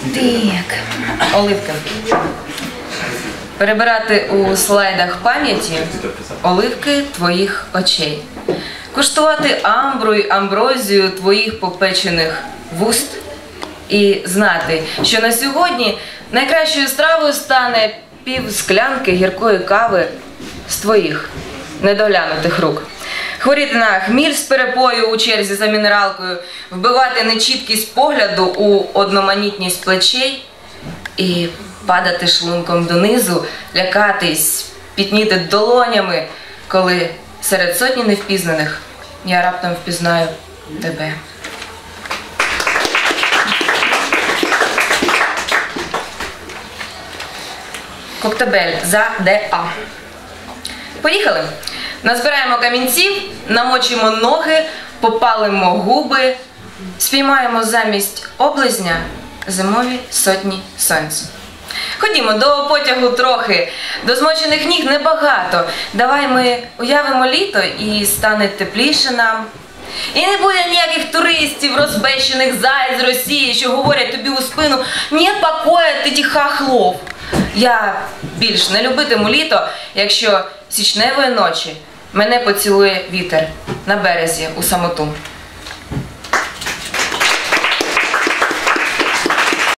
Так, оливки. Перебирати у слайдах пам'яті оливки твоїх очей. Куштувати амбру й амброзію твоїх попечених вуст. І знати, що на сьогодні найкращою стравою стане пів склянки гіркої кави з твоїх недоглянутих рук. Хворіти на хміль з перепою у черзі за мінералкою, вбивати нечіткість погляду у одноманітність плечей і падати шлунком донизу, лякатись, пітніти долонями, коли серед сотні невпізнаних я раптом впізнаю тебе. Коктебель за ДА. Поїхали. Назбираємо камінців, намочимо ноги, попалимо губи, спіймаємо замість облизня зимові сотні сонць. Ходімо до потягу трохи, до змочених ніг небагато. Давай ми уявимо літо і стане тепліше нам. І не буде ніяких туристів, розбещених зай з Росії, що говорять тобі у спину «Ні покоя, ти тіха хлоп. Я більш не любитиму літо, якщо січневої ночі мене поцілує вітер на березі у самоту.